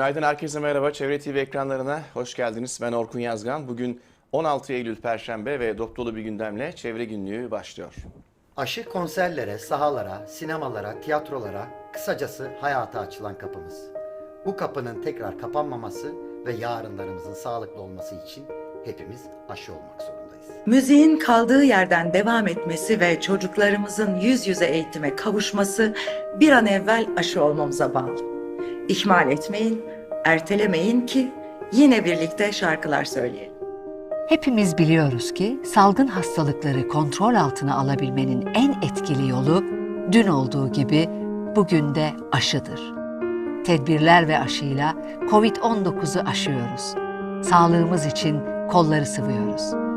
Günaydın herkese merhaba. Çevre TV ekranlarına hoş geldiniz. Ben Orkun Yazgan. Bugün 16 Eylül Perşembe ve dop dolu bir gündemle Çevre Günlüğü başlıyor. Aşı konserlere, sahalara, sinemalara, tiyatrolara, kısacası hayata açılan kapımız. Bu kapının tekrar kapanmaması ve yarınlarımızın sağlıklı olması için hepimiz aşı olmak zorundayız. Müziğin kaldığı yerden devam etmesi ve çocuklarımızın yüz yüze eğitime kavuşması bir an evvel aşı olmamıza bağlı. İhmal etmeyin, ertelemeyin ki yine birlikte şarkılar söyleyelim. Hepimiz biliyoruz ki salgın hastalıkları kontrol altına alabilmenin en etkili yolu dün olduğu gibi bugün de aşıdır. Tedbirler ve aşıyla COVID-19'u aşıyoruz. Sağlığımız için kolları sıvıyoruz.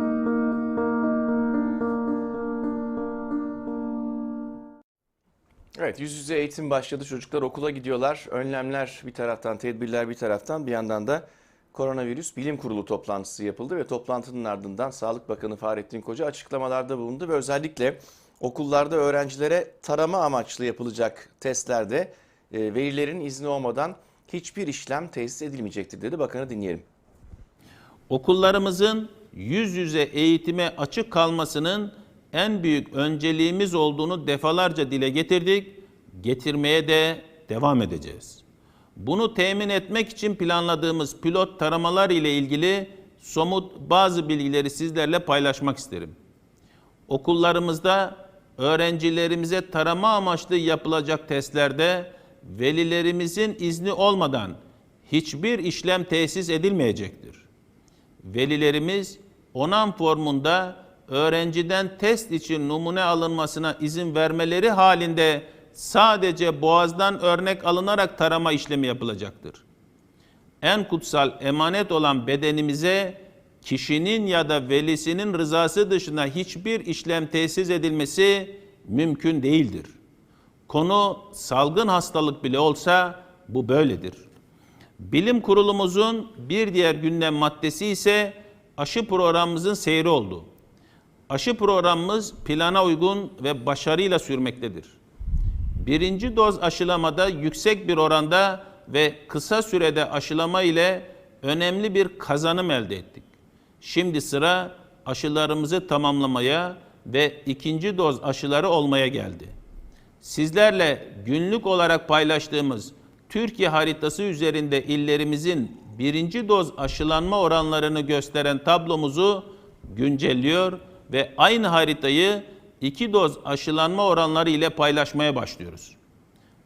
Evet yüz yüze eğitim başladı. Çocuklar okula gidiyorlar. Önlemler bir taraftan, tedbirler bir taraftan bir yandan da koronavirüs bilim kurulu toplantısı yapıldı ve toplantının ardından Sağlık Bakanı Fahrettin Koca açıklamalarda bulundu ve özellikle okullarda öğrencilere tarama amaçlı yapılacak testlerde e, velilerin izni olmadan hiçbir işlem tesis edilmeyecektir dedi. Bakanı dinleyelim. Okullarımızın yüz yüze eğitime açık kalmasının en büyük önceliğimiz olduğunu defalarca dile getirdik, getirmeye de devam edeceğiz. Bunu temin etmek için planladığımız pilot taramalar ile ilgili somut bazı bilgileri sizlerle paylaşmak isterim. Okullarımızda öğrencilerimize tarama amaçlı yapılacak testlerde velilerimizin izni olmadan hiçbir işlem tesis edilmeyecektir. Velilerimiz onam formunda öğrenciden test için numune alınmasına izin vermeleri halinde sadece boğazdan örnek alınarak tarama işlemi yapılacaktır. En kutsal emanet olan bedenimize kişinin ya da velisinin rızası dışında hiçbir işlem tesis edilmesi mümkün değildir. Konu salgın hastalık bile olsa bu böyledir. Bilim kurulumuzun bir diğer gündem maddesi ise aşı programımızın seyri oldu. Aşı programımız plana uygun ve başarıyla sürmektedir. Birinci doz aşılamada yüksek bir oranda ve kısa sürede aşılama ile önemli bir kazanım elde ettik. Şimdi sıra aşılarımızı tamamlamaya ve ikinci doz aşıları olmaya geldi. Sizlerle günlük olarak paylaştığımız Türkiye haritası üzerinde illerimizin birinci doz aşılanma oranlarını gösteren tablomuzu güncelliyor ve aynı haritayı iki doz aşılanma oranları ile paylaşmaya başlıyoruz.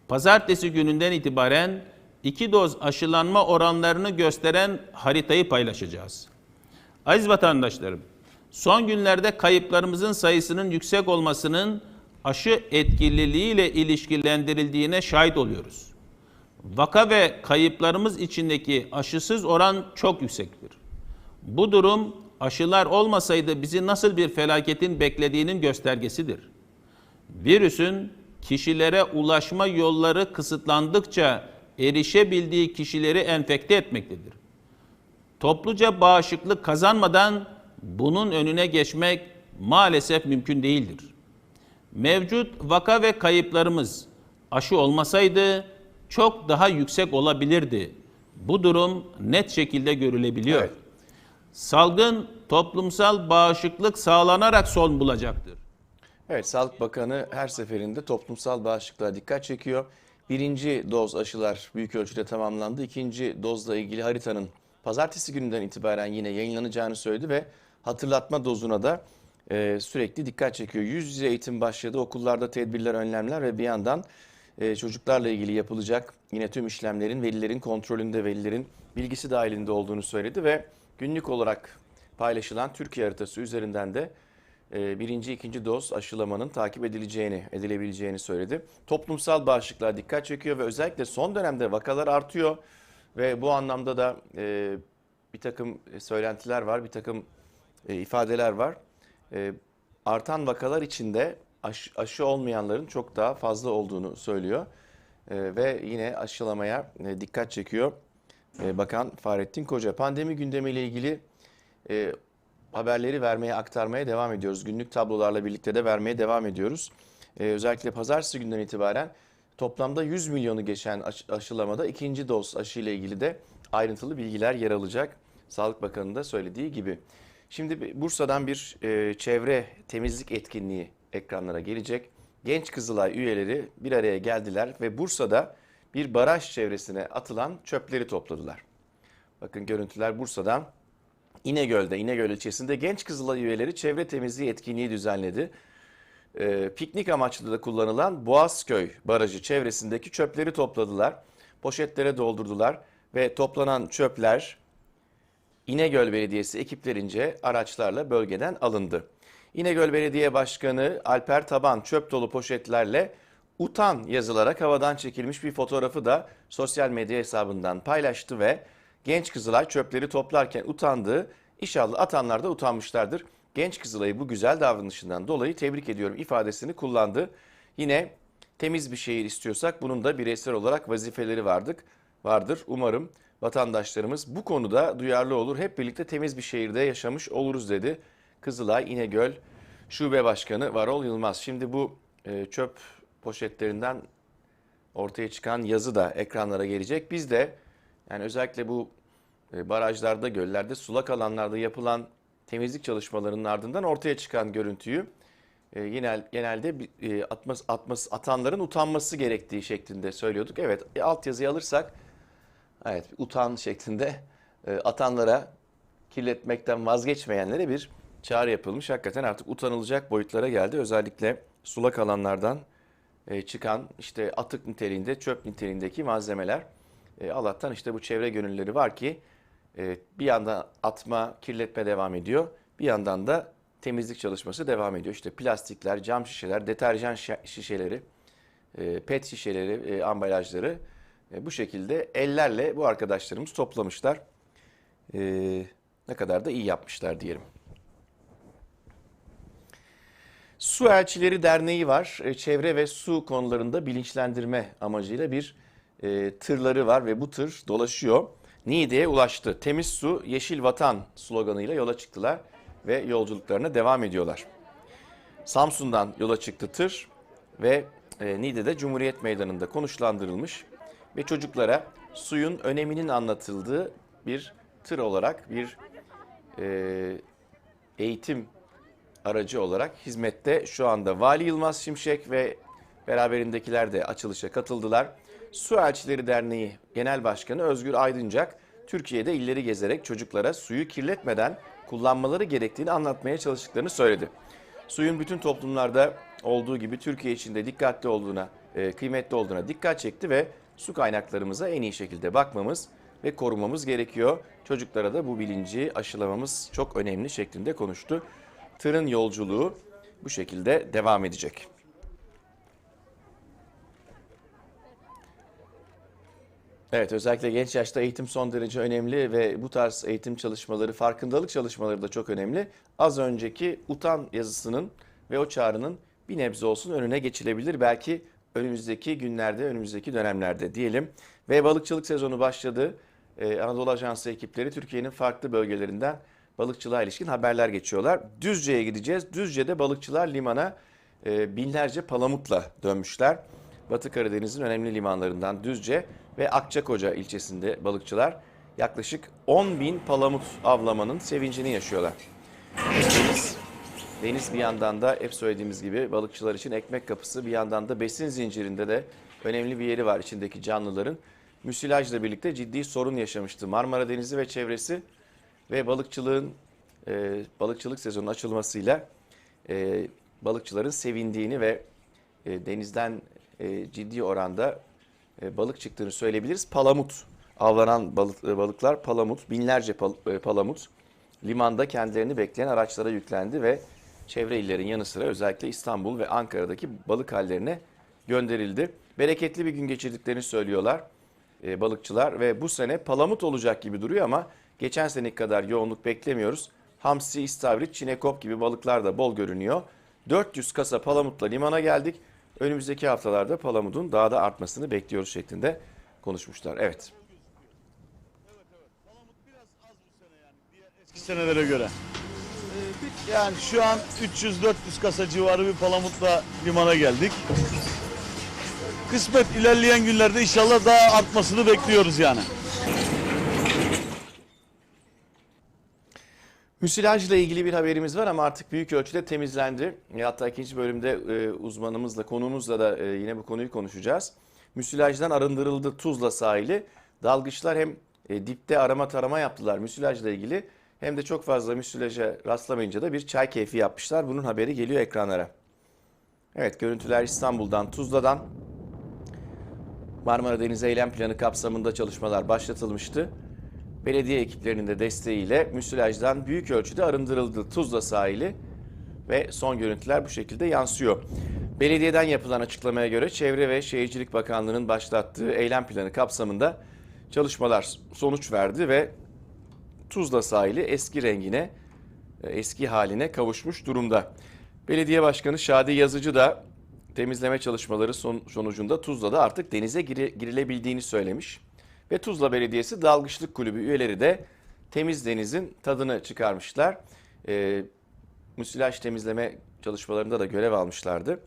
Pazartesi gününden itibaren iki doz aşılanma oranlarını gösteren haritayı paylaşacağız. Aziz vatandaşlarım, son günlerde kayıplarımızın sayısının yüksek olmasının aşı etkililiği ile ilişkilendirildiğine şahit oluyoruz. Vaka ve kayıplarımız içindeki aşısız oran çok yüksektir. Bu durum aşılar olmasaydı bizi nasıl bir felaketin beklediğinin göstergesidir. Virüsün kişilere ulaşma yolları kısıtlandıkça erişebildiği kişileri enfekte etmektedir. Topluca bağışıklık kazanmadan bunun önüne geçmek maalesef mümkün değildir. Mevcut vaka ve kayıplarımız aşı olmasaydı çok daha yüksek olabilirdi. Bu durum net şekilde görülebiliyor. Evet. Salgın toplumsal bağışıklık sağlanarak son bulacaktır. Evet Sağlık Bakanı her seferinde toplumsal bağışıklığa dikkat çekiyor. Birinci doz aşılar büyük ölçüde tamamlandı. İkinci dozla ilgili haritanın pazartesi gününden itibaren yine yayınlanacağını söyledi ve hatırlatma dozuna da e, sürekli dikkat çekiyor. Yüz yüze eğitim başladı. Okullarda tedbirler, önlemler ve bir yandan e, çocuklarla ilgili yapılacak yine tüm işlemlerin velilerin kontrolünde, velilerin bilgisi dahilinde olduğunu söyledi ve günlük olarak paylaşılan Türkiye haritası üzerinden de e, birinci, ikinci doz aşılamanın takip edileceğini, edilebileceğini söyledi. Toplumsal bağışıklığa dikkat çekiyor ve özellikle son dönemde vakalar artıyor ve bu anlamda da e, bir takım söylentiler var, bir takım e, ifadeler var. Artan vakalar içinde aşı, olmayanların çok daha fazla olduğunu söylüyor ve yine aşılamaya dikkat çekiyor Bakan Fahrettin Koca. Pandemi gündemiyle ilgili e, haberleri vermeye, aktarmaya devam ediyoruz. Günlük tablolarla birlikte de vermeye devam ediyoruz. Ee, özellikle pazartesi günden itibaren Toplamda 100 milyonu geçen aşı- aşılamada ikinci doz aşı ile ilgili de ayrıntılı bilgiler yer alacak. Sağlık Bakanı'nın da söylediği gibi. Şimdi Bursa'dan bir e, çevre temizlik etkinliği ekranlara gelecek. Genç Kızılay üyeleri bir araya geldiler ve Bursa'da bir baraj çevresine atılan çöpleri topladılar. Bakın görüntüler Bursa'dan. İnegöl'de, İnegöl ilçesinde Genç Kızılay üyeleri çevre temizliği etkinliği düzenledi. Ee, piknik amaçlı da kullanılan Boğazköy Barajı çevresindeki çöpleri topladılar. Poşetlere doldurdular ve toplanan çöpler İnegöl Belediyesi ekiplerince araçlarla bölgeden alındı. İnegöl Belediye Başkanı Alper Taban çöp dolu poşetlerle utan yazılarak havadan çekilmiş bir fotoğrafı da sosyal medya hesabından paylaştı ve genç Kızılay çöpleri toplarken utandığı inşallah atanlar da utanmışlardır. Genç Kızılay'ı bu güzel davranışından dolayı tebrik ediyorum ifadesini kullandı. Yine temiz bir şehir istiyorsak bunun da bireysel olarak vazifeleri vardık, vardır. Umarım vatandaşlarımız bu konuda duyarlı olur. Hep birlikte temiz bir şehirde yaşamış oluruz dedi. Kızılay İnegöl Şube Başkanı Varol Yılmaz. Şimdi bu e, çöp poşetlerinden ortaya çıkan yazı da ekranlara gelecek. Biz de yani özellikle bu e, barajlarda, göllerde, sulak alanlarda yapılan temizlik çalışmalarının ardından ortaya çıkan görüntüyü e, genel, genelde bir, e, atmas, atmas, atanların utanması gerektiği şeklinde söylüyorduk. Evet e, altyazıyı alırsak evet utan şeklinde atanlara kirletmekten vazgeçmeyenlere bir çağrı yapılmış. Hakikaten artık utanılacak boyutlara geldi. Özellikle sulak alanlardan e, çıkan işte atık niteliğinde, çöp niteliğindeki malzemeler. E, Allah'tan işte bu çevre gönülleri var ki e, bir yandan atma, kirletme devam ediyor. Bir yandan da temizlik çalışması devam ediyor. İşte plastikler, cam şişeler, deterjan şi- şişeleri, e, pet şişeleri, ambalajları bu şekilde ellerle bu arkadaşlarımız toplamışlar. Ne kadar da iyi yapmışlar diyelim. Su Elçileri Derneği var. E, Çevre ve su konularında bilinçlendirme amacıyla bir e, tırları var ve bu tır dolaşıyor. Niğde'ye ulaştı. Temiz su, yeşil vatan sloganıyla yola çıktılar ve yolculuklarına devam ediyorlar. Samsun'dan yola çıktı tır ve e, Niğde'de Cumhuriyet Meydanı'nda konuşlandırılmış ve çocuklara suyun öneminin anlatıldığı bir tır olarak bir e, eğitim aracı olarak hizmette şu anda Vali Yılmaz Şimşek ve beraberindekiler de açılışa katıldılar. Su Elçileri Derneği Genel Başkanı Özgür Aydıncak, Türkiye'de illeri gezerek çocuklara suyu kirletmeden kullanmaları gerektiğini anlatmaya çalıştıklarını söyledi. Suyun bütün toplumlarda olduğu gibi Türkiye için de dikkatli olduğuna, e, kıymetli olduğuna dikkat çekti ve su kaynaklarımıza en iyi şekilde bakmamız ve korumamız gerekiyor. Çocuklara da bu bilinci aşılamamız çok önemli şeklinde konuştu. Tırın yolculuğu bu şekilde devam edecek. Evet özellikle genç yaşta eğitim son derece önemli ve bu tarz eğitim çalışmaları, farkındalık çalışmaları da çok önemli. Az önceki utan yazısının ve o çağrının bir nebze olsun önüne geçilebilir. Belki önümüzdeki günlerde, önümüzdeki dönemlerde diyelim. Ve balıkçılık sezonu başladı. Ee, Anadolu Ajansı ekipleri Türkiye'nin farklı bölgelerinden balıkçılığa ilişkin haberler geçiyorlar. Düzce'ye gideceğiz. Düzce'de balıkçılar limana e, binlerce palamutla dönmüşler. Batı Karadeniz'in önemli limanlarından Düzce ve Akçakoca ilçesinde balıkçılar yaklaşık 10 bin palamut avlamanın sevincini yaşıyorlar. Deniz, deniz bir yandan da hep söylediğimiz gibi balıkçılar için ekmek kapısı bir yandan da besin zincirinde de önemli bir yeri var içindeki canlıların. Müsilajla birlikte ciddi sorun yaşamıştı Marmara Denizi ve çevresi ve balıkçılığın e, balıkçılık sezonunun açılmasıyla e, balıkçıların sevindiğini ve e, denizden e, ciddi oranda e, balık çıktığını söyleyebiliriz. Palamut avlanan balık, e, balıklar palamut, binlerce pal- e, palamut limanda kendilerini bekleyen araçlara yüklendi ve çevre illerin yanı sıra özellikle İstanbul ve Ankara'daki balık hallerine gönderildi. Bereketli bir gün geçirdiklerini söylüyorlar e, balıkçılar ve bu sene palamut olacak gibi duruyor ama geçen seneki kadar yoğunluk beklemiyoruz. Hamsi, istavrit, çinekop gibi balıklar da bol görünüyor. 400 kasa palamutla limana geldik. Önümüzdeki haftalarda palamudun daha da artmasını bekliyoruz şeklinde konuşmuşlar. Evet. eski senelere göre. Yani şu an 300-400 kasa civarı bir palamutla limana geldik. kısmet ilerleyen günlerde inşallah daha artmasını bekliyoruz yani. Müsilajla ilgili bir haberimiz var ama artık büyük ölçüde temizlendi. E, Hatta ikinci bölümde e, uzmanımızla, konuğumuzla da e, yine bu konuyu konuşacağız. Müsilajdan arındırıldı Tuzla sahili. Dalgıçlar hem dipte arama tarama yaptılar müsilajla ilgili hem de çok fazla müsilaja rastlamayınca da bir çay keyfi yapmışlar. Bunun haberi geliyor ekranlara. Evet görüntüler İstanbul'dan, Tuzla'dan. Marmara Deniz Eylem Planı kapsamında çalışmalar başlatılmıştı. Belediye ekiplerinin de desteğiyle müsilajdan büyük ölçüde arındırıldı Tuzla sahili ve son görüntüler bu şekilde yansıyor. Belediyeden yapılan açıklamaya göre Çevre ve Şehircilik Bakanlığı'nın başlattığı eylem planı kapsamında çalışmalar sonuç verdi ve Tuzla sahili eski rengine, e, eski haline kavuşmuş durumda. Belediye Başkanı Şadi Yazıcı da temizleme çalışmaları son- sonucunda Tuzla'da artık denize girilebildiğini söylemiş. Ve Tuzla Belediyesi Dalgıçlık Kulübü üyeleri de temiz denizin tadını çıkarmışlar. E, müsilaj temizleme çalışmalarında da görev almışlardı.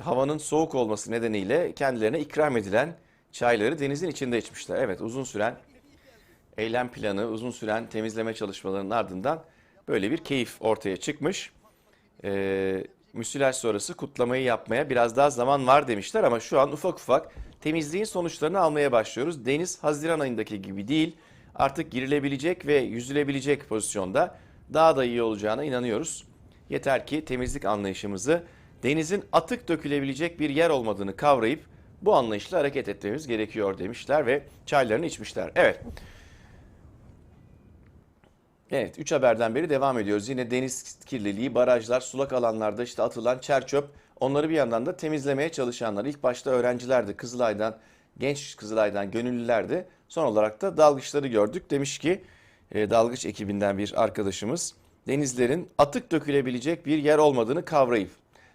Havanın soğuk olması nedeniyle kendilerine ikram edilen çayları denizin içinde içmişler. Evet uzun süren eylem planı, uzun süren temizleme çalışmalarının ardından böyle bir keyif ortaya çıkmış. Ee, müsilaj sonrası kutlamayı yapmaya biraz daha zaman var demişler ama şu an ufak ufak temizliğin sonuçlarını almaya başlıyoruz. Deniz Haziran ayındaki gibi değil artık girilebilecek ve yüzülebilecek pozisyonda daha da iyi olacağına inanıyoruz. Yeter ki temizlik anlayışımızı denizin atık dökülebilecek bir yer olmadığını kavrayıp bu anlayışla hareket etmemiz gerekiyor demişler ve çaylarını içmişler. Evet. Evet, 3 haberden beri devam ediyoruz. Yine deniz kirliliği, barajlar, sulak alanlarda işte atılan çer çöp. Onları bir yandan da temizlemeye çalışanlar. İlk başta öğrencilerdi, Kızılay'dan, genç Kızılay'dan gönüllülerdi. Son olarak da dalgıçları gördük. Demiş ki e, dalgıç ekibinden bir arkadaşımız denizlerin atık dökülebilecek bir yer olmadığını kavrayıp.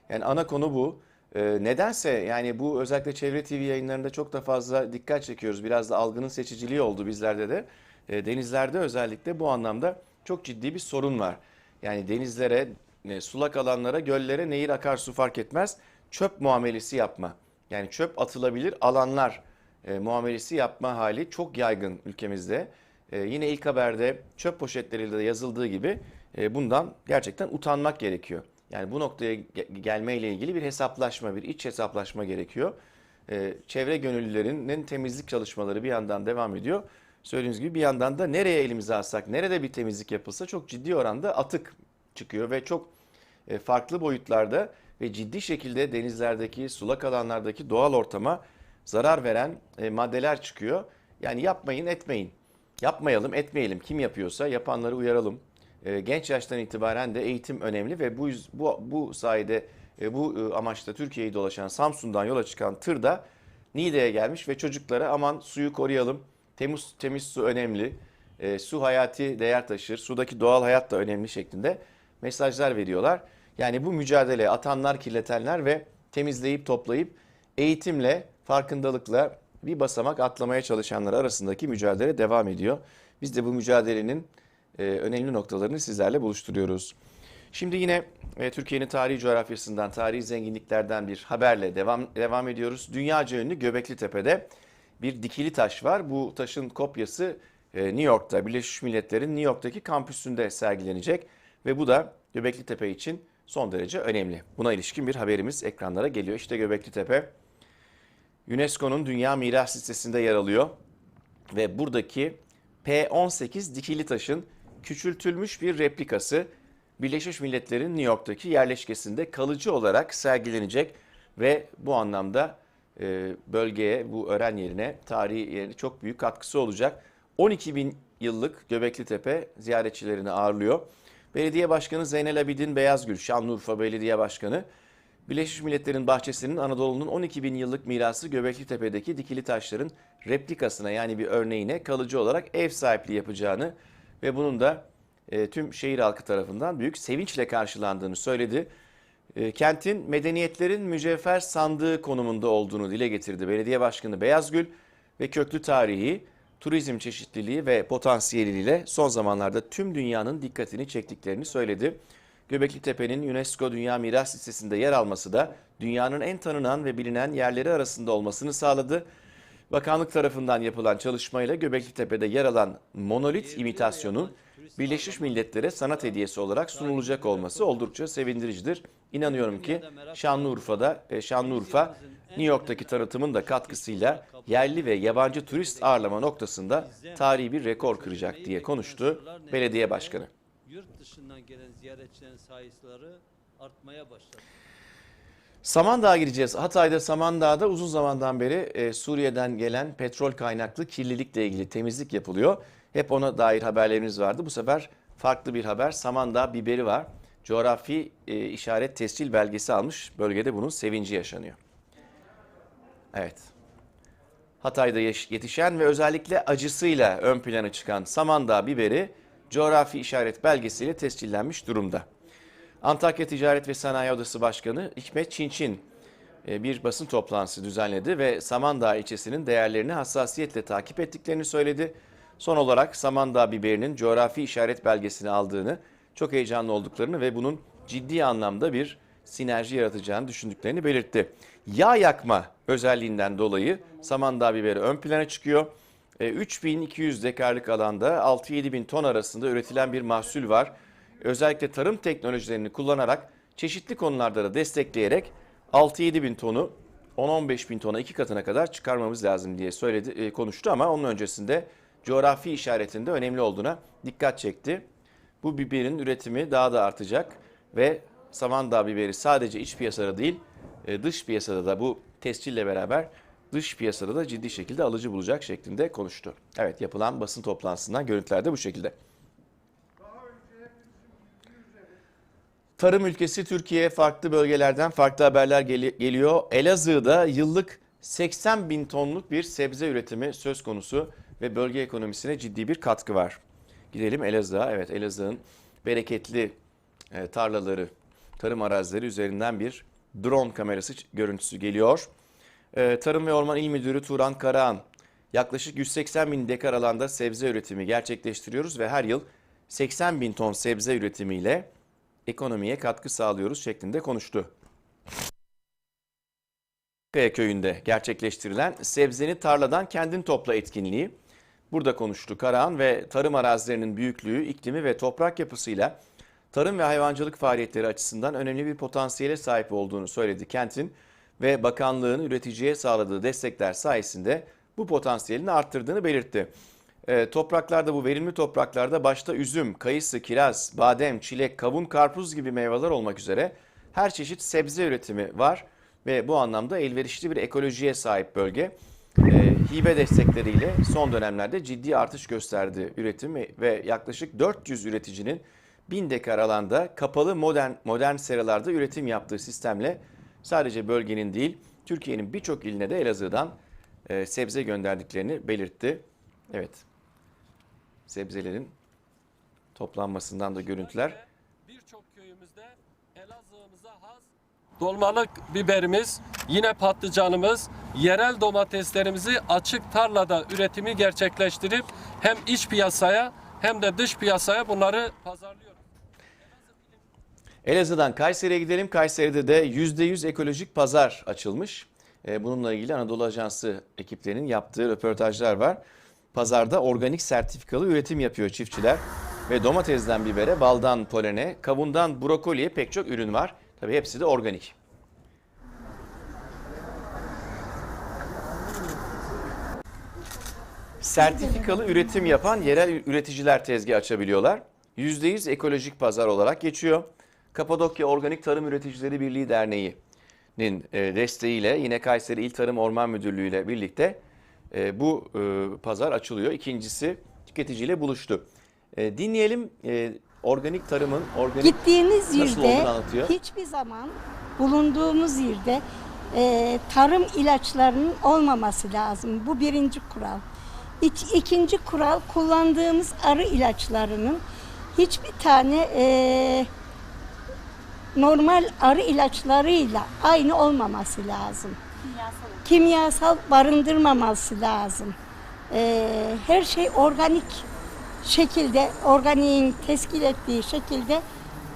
Yani ana konu bu. E, nedense yani bu özellikle Çevre TV yayınlarında çok da fazla dikkat çekiyoruz. Biraz da algının seçiciliği oldu bizlerde de. E, denizlerde özellikle bu anlamda çok ciddi bir sorun var. Yani denizlere, e, sulak alanlara, göllere, nehir, akarsu fark etmez. Çöp muamelesi yapma. Yani çöp atılabilir alanlar e, muamelesi yapma hali çok yaygın ülkemizde. Yine ilk haberde çöp poşetleriyle yazıldığı gibi bundan gerçekten utanmak gerekiyor. Yani bu noktaya ge- gelmeyle ilgili bir hesaplaşma, bir iç hesaplaşma gerekiyor. Çevre gönüllülerinin temizlik çalışmaları bir yandan devam ediyor. Söylediğiniz gibi bir yandan da nereye elimizi alsak, nerede bir temizlik yapılsa çok ciddi oranda atık çıkıyor ve çok e, farklı boyutlarda ve ciddi şekilde denizlerdeki, sulak alanlardaki doğal ortama zarar veren e, maddeler çıkıyor. Yani yapmayın, etmeyin. Yapmayalım, etmeyelim. Kim yapıyorsa yapanları uyaralım. E, Genç yaştan itibaren de eğitim önemli ve bu bu bu sayede bu amaçla Türkiye'yi dolaşan Samsun'dan yola çıkan tır da Niğde'ye gelmiş ve çocuklara aman suyu koruyalım. Temiz temiz su önemli. E, su hayati değer taşır. Sudaki doğal hayat da önemli şeklinde mesajlar veriyorlar. Yani bu mücadele atanlar, kirletenler ve temizleyip toplayıp eğitimle, farkındalıkla bir basamak atlamaya çalışanlar arasındaki mücadele devam ediyor. Biz de bu mücadelenin e, önemli noktalarını sizlerle buluşturuyoruz. Şimdi yine e, Türkiye'nin tarihi coğrafyasından, tarihi zenginliklerden bir haberle devam devam ediyoruz. Dünyaca ünlü Göbekli Tepe'de bir dikili taş var. Bu taşın kopyası e, New York'ta, Birleşmiş Milletler'in New York'taki kampüsünde sergilenecek ve bu da Göbekli Tepe için son derece önemli. Buna ilişkin bir haberimiz ekranlara geliyor. İşte Göbekli Tepe UNESCO'nun Dünya Miras Listesi'nde yer alıyor ve buradaki P18 dikili taşın küçültülmüş bir replikası Birleşmiş Milletler'in New York'taki yerleşkesinde kalıcı olarak sergilenecek ve bu anlamda bölgeye, bu öğren yerine, tarihi yerine çok büyük katkısı olacak. 12 bin yıllık Göbekli Tepe ziyaretçilerini ağırlıyor. Belediye Başkanı Zeynel Abidin Beyazgül, Şanlıurfa Belediye Başkanı, Birleşmiş Milletler'in bahçesinin Anadolu'nun 12 bin yıllık mirası Göbekli Tepe'deki dikili taşların replikasına yani bir örneğine kalıcı olarak ev sahipliği yapacağını ve bunun da e, tüm şehir halkı tarafından büyük sevinçle karşılandığını söyledi. E, kentin medeniyetlerin mücevher sandığı konumunda olduğunu dile getirdi Belediye Başkanı Beyazgül ve köklü tarihi, turizm çeşitliliği ve potansiyeliyle son zamanlarda tüm dünyanın dikkatini çektiklerini söyledi. Göbekli Tepe'nin UNESCO Dünya Miras Listesi'nde yer alması da dünyanın en tanınan ve bilinen yerleri arasında olmasını sağladı. Bakanlık tarafından yapılan çalışmayla Göbekli Tepe'de yer alan monolit imitasyonun Birleşmiş Milletler'e sanat hediyesi olarak sunulacak olması oldukça sevindiricidir. İnanıyorum ki Şanlıurfa'da e, Şanlıurfa New York'taki tanıtımın da katkısıyla yerli ve yabancı turist ağırlama noktasında tarihi bir rekor kıracak diye konuştu belediye başkanı. Yurt dışından gelen ziyaretçilerin sayıları artmaya başladı. Samandağ'a gideceğiz. Hatay'da Samandağ'da uzun zamandan beri e, Suriye'den gelen petrol kaynaklı kirlilikle ilgili temizlik yapılıyor. Hep ona dair haberlerimiz vardı. Bu sefer farklı bir haber. Samandağ biberi var. Coğrafi e, işaret tescil belgesi almış. Bölgede bunun sevinci yaşanıyor. Evet. Hatay'da yetişen ve özellikle acısıyla ön plana çıkan Samandağ biberi coğrafi işaret belgesiyle tescillenmiş durumda. Antakya Ticaret ve Sanayi Odası Başkanı Hikmet Çinçin e, bir basın toplantısı düzenledi ve Samandağ ilçesinin değerlerini hassasiyetle takip ettiklerini söyledi. Son olarak Samandağ biberinin coğrafi işaret belgesini aldığını, çok heyecanlı olduklarını ve bunun ciddi anlamda bir sinerji yaratacağını düşündüklerini belirtti. Yağ yakma özelliğinden dolayı Samandağ biberi ön plana çıkıyor. E, 3200 dekarlık alanda 6-7 bin ton arasında üretilen bir mahsul var özellikle tarım teknolojilerini kullanarak çeşitli konularda da destekleyerek 6-7 bin tonu 10-15 bin tona iki katına kadar çıkarmamız lazım diye söyledi, e, konuştu ama onun öncesinde coğrafi işaretinde önemli olduğuna dikkat çekti. Bu biberin üretimi daha da artacak ve Samandağ biberi sadece iç piyasada değil e, dış piyasada da bu tescille beraber dış piyasada da ciddi şekilde alıcı bulacak şeklinde konuştu. Evet yapılan basın toplantısından görüntüler de bu şekilde. Tarım ülkesi Türkiye farklı bölgelerden farklı haberler geli- geliyor. Elazığ'da yıllık 80 bin tonluk bir sebze üretimi söz konusu ve bölge ekonomisine ciddi bir katkı var. Gidelim Elazığ'a. Evet Elazığ'ın bereketli e, tarlaları, tarım arazileri üzerinden bir drone kamerası görüntüsü geliyor. E, Tarım ve Orman İl Müdürü Turan Karahan, yaklaşık 180 bin dekar alanda sebze üretimi gerçekleştiriyoruz ve her yıl 80 bin ton sebze üretimiyle ekonomiye katkı sağlıyoruz şeklinde konuştu. Kaya köyünde gerçekleştirilen sebzeni tarladan kendin topla etkinliği. Burada konuştu Karahan ve tarım arazilerinin büyüklüğü, iklimi ve toprak yapısıyla tarım ve hayvancılık faaliyetleri açısından önemli bir potansiyele sahip olduğunu söyledi kentin ve bakanlığın üreticiye sağladığı destekler sayesinde bu potansiyelini arttırdığını belirtti. E, topraklarda bu verimli topraklarda başta üzüm, kayısı, kiraz, badem, çilek, kavun, karpuz gibi meyveler olmak üzere her çeşit sebze üretimi var ve bu anlamda elverişli bir ekolojiye sahip bölge. E, hibe destekleriyle son dönemlerde ciddi artış gösterdi üretim ve yaklaşık 400 üreticinin 1000 dekar alanda kapalı modern modern seralarda üretim yaptığı sistemle sadece bölgenin değil Türkiye'nin birçok iline de Elazığ'dan e, sebze gönderdiklerini belirtti. Evet. Sebzelerin toplanmasından da görüntüler. Birçok köyümüzde Elazığ'ımıza has dolmalık biberimiz, yine patlıcanımız, yerel domateslerimizi açık tarlada üretimi gerçekleştirip hem iç piyasaya hem de dış piyasaya bunları pazarlıyoruz. Elazığ'dan Kayseri'ye gidelim. Kayseri'de de %100 ekolojik pazar açılmış. E, Bununla ilgili Anadolu Ajansı ekiplerinin yaptığı röportajlar var. Pazarda organik sertifikalı üretim yapıyor çiftçiler. Ve domatesden bibere, baldan polene, kavundan brokoliye pek çok ürün var. Tabii hepsi de organik. Sertifikalı üretim yapan yerel üreticiler tezgah açabiliyorlar. %100 ekolojik pazar olarak geçiyor. Kapadokya Organik Tarım Üreticileri Birliği Derneği'nin e, desteğiyle yine Kayseri İl Tarım Orman Müdürlüğü ile birlikte e, bu e, pazar açılıyor. İkincisi tüketiciyle buluştu. E, Dinleyelim e, organik tarımın organik Gittiğiniz nasıl yerde olduğunu anlatıyor. hiçbir zaman bulunduğumuz yerde e, tarım ilaçlarının olmaması lazım. Bu birinci kural. İç, ikinci kural kullandığımız arı ilaçlarının hiçbir tane e, normal arı ilaçlarıyla aynı olmaması lazım. Kimyasal barındırmaması lazım. E, her şey organik şekilde, organiğin teskil ettiği şekilde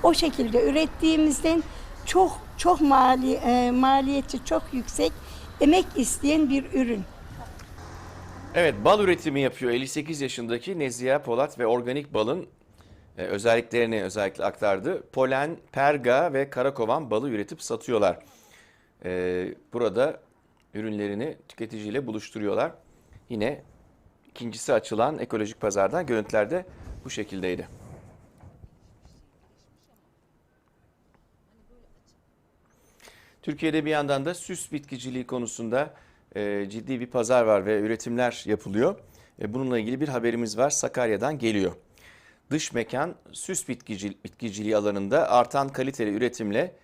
o şekilde ürettiğimizden çok çok mali e, maliyeti çok yüksek, emek isteyen bir ürün. Evet bal üretimi yapıyor 58 yaşındaki Nezihe Polat ve organik balın e, özelliklerini özellikle aktardı. Polen, perga ve karakovan balı üretip satıyorlar. E, burada ürünlerini tüketiciyle buluşturuyorlar. Yine ikincisi açılan ekolojik pazardan görüntüler de bu şekildeydi. Türkiye'de bir yandan da süs bitkiciliği konusunda e, ciddi bir pazar var ve üretimler yapılıyor. E, bununla ilgili bir haberimiz var. Sakarya'dan geliyor. Dış mekan süs bitkicil- bitkiciliği alanında artan kaliteli üretimle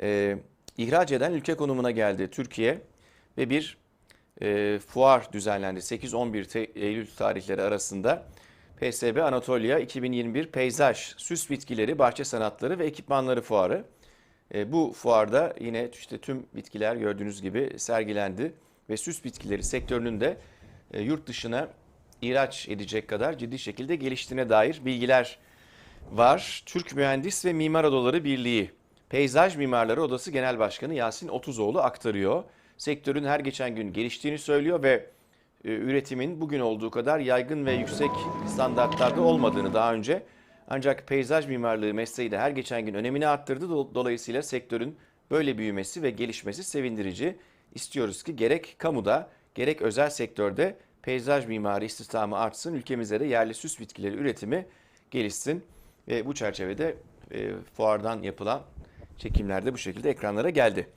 e, ihraç eden ülke konumuna geldi Türkiye ve bir e, fuar düzenlendi 8-11 te- Eylül tarihleri arasında. PSB Anatolia 2021 Peyzaj, Süs Bitkileri, Bahçe Sanatları ve Ekipmanları Fuarı. E, bu fuarda yine işte tüm bitkiler gördüğünüz gibi sergilendi ve süs bitkileri sektörünün de e, yurt dışına ihraç edecek kadar ciddi şekilde geliştiğine dair bilgiler var. Türk Mühendis ve Mimar Odaları Birliği Peyzaj Mimarları Odası Genel Başkanı Yasin Otuzoğlu aktarıyor. Sektörün her geçen gün geliştiğini söylüyor ve e, üretimin bugün olduğu kadar yaygın ve yüksek standartlarda olmadığını daha önce ancak peyzaj mimarlığı mesleği de her geçen gün önemini arttırdı. Do- Dolayısıyla sektörün böyle büyümesi ve gelişmesi sevindirici. İstiyoruz ki gerek kamuda gerek özel sektörde peyzaj mimari istihdamı artsın. Ülkemizde de yerli süs bitkileri üretimi gelişsin. Ve bu çerçevede e, fuardan yapılan çekimler de bu şekilde ekranlara geldi.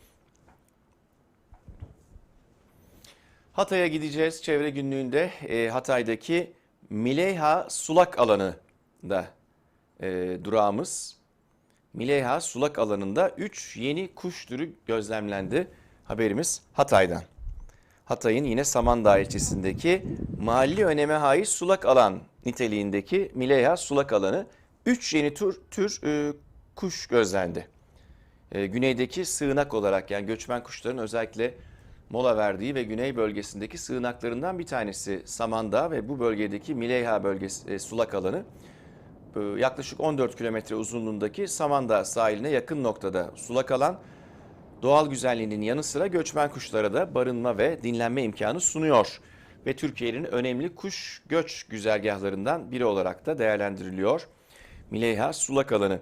Hatay'a gideceğiz. Çevre günlüğünde e, Hatay'daki Mileyha sulak alanı da e, durağımız. Mileyha sulak alanında 3 yeni kuş türü gözlemlendi. Haberimiz Hatay'dan. Hatay'ın yine Samandağ ilçesindeki mahalli öneme haiz sulak alan niteliğindeki Mileyha sulak alanı 3 yeni tür, tür e, kuş gözlendi. E, güneydeki sığınak olarak yani göçmen kuşların özellikle mola verdiği ve güney bölgesindeki sığınaklarından bir tanesi Samandağ ve bu bölgedeki Mileyha bölgesi e, sulak alanı yaklaşık 14 kilometre uzunluğundaki Samandağ sahiline yakın noktada sulak alan doğal güzelliğinin yanı sıra göçmen kuşlara da barınma ve dinlenme imkanı sunuyor. Ve Türkiye'nin önemli kuş göç güzergahlarından biri olarak da değerlendiriliyor. Mileyha sulak alanı.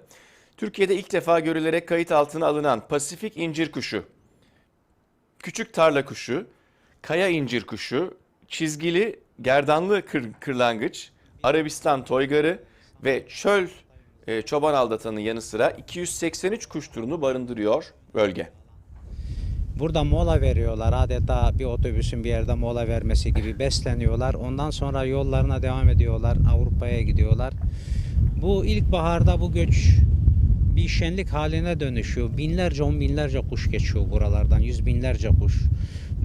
Türkiye'de ilk defa görülerek kayıt altına alınan Pasifik incir kuşu, küçük tarla kuşu, kaya incir kuşu, çizgili gerdanlı kır- kırlangıç, Arabistan toygarı ve çöl e, çoban aldatanın yanı sıra 283 kuş türünü barındırıyor bölge. Burada mola veriyorlar. Adeta bir otobüsün bir yerde mola vermesi gibi besleniyorlar. Ondan sonra yollarına devam ediyorlar. Avrupa'ya gidiyorlar. Bu ilkbaharda bu göç bir şenlik haline dönüşüyor. Binlerce on binlerce kuş geçiyor buralardan. Yüz binlerce kuş.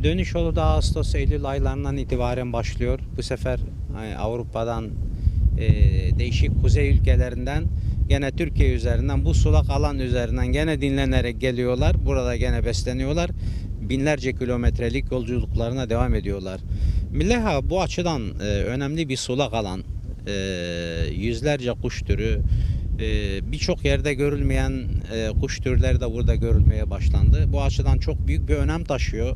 Dönüş yolu da Ağustos, Eylül aylarından itibaren başlıyor. Bu sefer hani Avrupa'dan e, değişik kuzey ülkelerinden gene Türkiye üzerinden bu sulak alan üzerinden gene dinlenerek geliyorlar. Burada gene besleniyorlar. Binlerce kilometrelik yolculuklarına devam ediyorlar. Milleha bu açıdan e, önemli bir sulak alan. E, yüzlerce kuş türü, e, birçok yerde görülmeyen e, kuş türleri de burada görülmeye başlandı. Bu açıdan çok büyük bir önem taşıyor.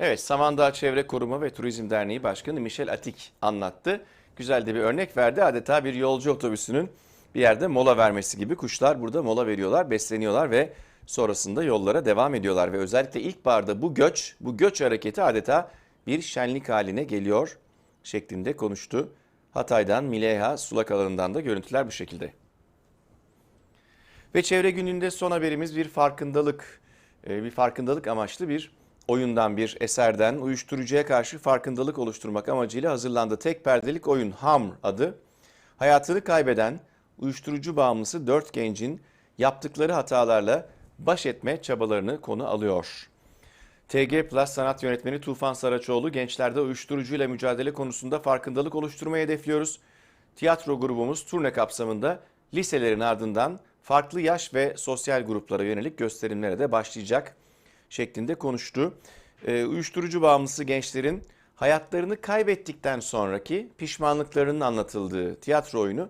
Evet, Samandağ Çevre Koruma ve Turizm Derneği Başkanı Michel Atik anlattı. Güzel de bir örnek verdi. Adeta bir yolcu otobüsünün bir yerde mola vermesi gibi kuşlar burada mola veriyorlar, besleniyorlar ve sonrasında yollara devam ediyorlar. Ve özellikle ilkbaharda bu göç, bu göç hareketi adeta bir şenlik haline geliyor şeklinde konuştu. Hatay'dan Mileyha sulak alanından da görüntüler bu şekilde. Ve çevre gününde son haberimiz bir farkındalık, e, bir farkındalık amaçlı bir oyundan bir eserden uyuşturucuya karşı farkındalık oluşturmak amacıyla hazırlandı. Tek perdelik oyun Hamr adı. Hayatını kaybeden uyuşturucu bağımlısı dört gencin yaptıkları hatalarla baş etme çabalarını konu alıyor. TG Plus sanat yönetmeni Tufan Saraçoğlu gençlerde uyuşturucuyla mücadele konusunda farkındalık oluşturmayı hedefliyoruz. Tiyatro grubumuz turne kapsamında liselerin ardından farklı yaş ve sosyal gruplara yönelik gösterimlere de başlayacak şeklinde konuştu. Ee, uyuşturucu bağımlısı gençlerin hayatlarını kaybettikten sonraki pişmanlıklarının anlatıldığı tiyatro oyunu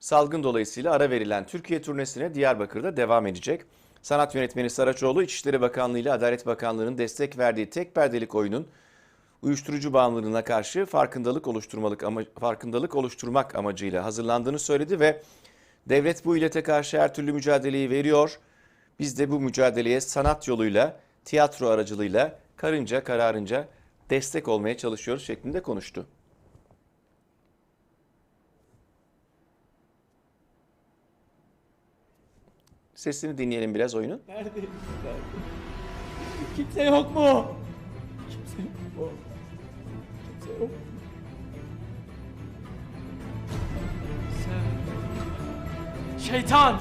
salgın dolayısıyla ara verilen Türkiye turnesine Diyarbakır'da devam edecek. Sanat yönetmeni Saraçoğlu, İçişleri Bakanlığı ile Adalet Bakanlığı'nın destek verdiği tek perdelik oyunun uyuşturucu bağımlılığına karşı farkındalık oluşturmalık ama farkındalık oluşturmak amacıyla hazırlandığını söyledi ve devlet bu illete karşı her türlü mücadeleyi veriyor. Biz de bu mücadeleye sanat yoluyla, tiyatro aracılığıyla karınca kararınca destek olmaya çalışıyoruz şeklinde konuştu. Sesini dinleyelim biraz oyunun. Kimse yok mu? Kimse yok mu? Kimse yok mu? Sen... Şeytan!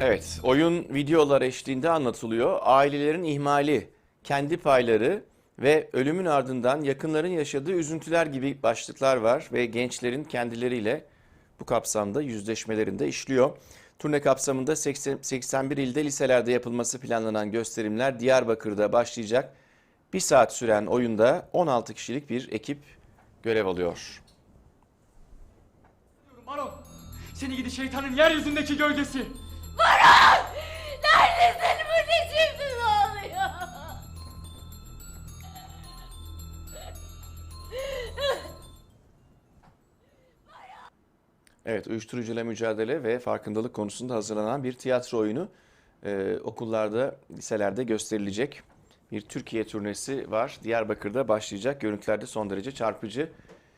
Evet, oyun videolar eşliğinde anlatılıyor. Ailelerin ihmali, kendi payları ve ölümün ardından yakınların yaşadığı üzüntüler gibi başlıklar var ve gençlerin kendileriyle bu kapsamda yüzleşmelerinde işliyor. Turne kapsamında 80 81 ilde liselerde yapılması planlanan gösterimler Diyarbakır'da başlayacak. Bir saat süren oyunda 16 kişilik bir ekip görev alıyor. Baron! Seni gidi şeytanın yeryüzündeki gölgesi! Neredesin Evet, uyuşturucuyla mücadele ve farkındalık konusunda hazırlanan bir tiyatro oyunu e, okullarda, liselerde gösterilecek. Bir Türkiye turnesi var. Diyarbakır'da başlayacak. Görüntülerde son derece çarpıcı.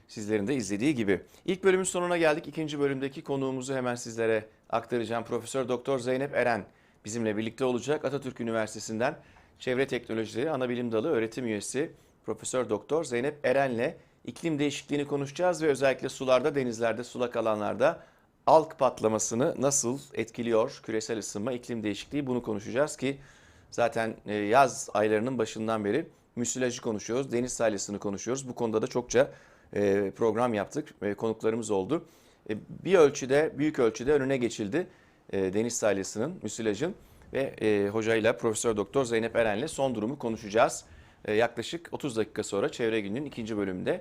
Sizlerin de izlediği gibi. İlk bölümün sonuna geldik. İkinci bölümdeki konuğumuzu hemen sizlere aktaracağım. Profesör Doktor Zeynep Eren bizimle birlikte olacak. Atatürk Üniversitesi'nden Çevre Teknolojileri Anabilim Dalı öğretim üyesi Profesör Doktor Zeynep Eren'le iklim değişikliğini konuşacağız ve özellikle sularda, denizlerde, sulak alanlarda alg patlamasını nasıl etkiliyor küresel ısınma, iklim değişikliği bunu konuşacağız ki zaten e, yaz aylarının başından beri müsilajı konuşuyoruz, deniz salyasını konuşuyoruz. Bu konuda da çokça e, program yaptık konuklarımız oldu. E, Bir ölçüde, büyük ölçüde önüne geçildi deniz salyasının, müsilajın ve hocayla Profesör Doktor Zeynep Eren'le son durumu konuşacağız. Yaklaşık 30 dakika sonra Çevre Günü'nün ikinci bölümünde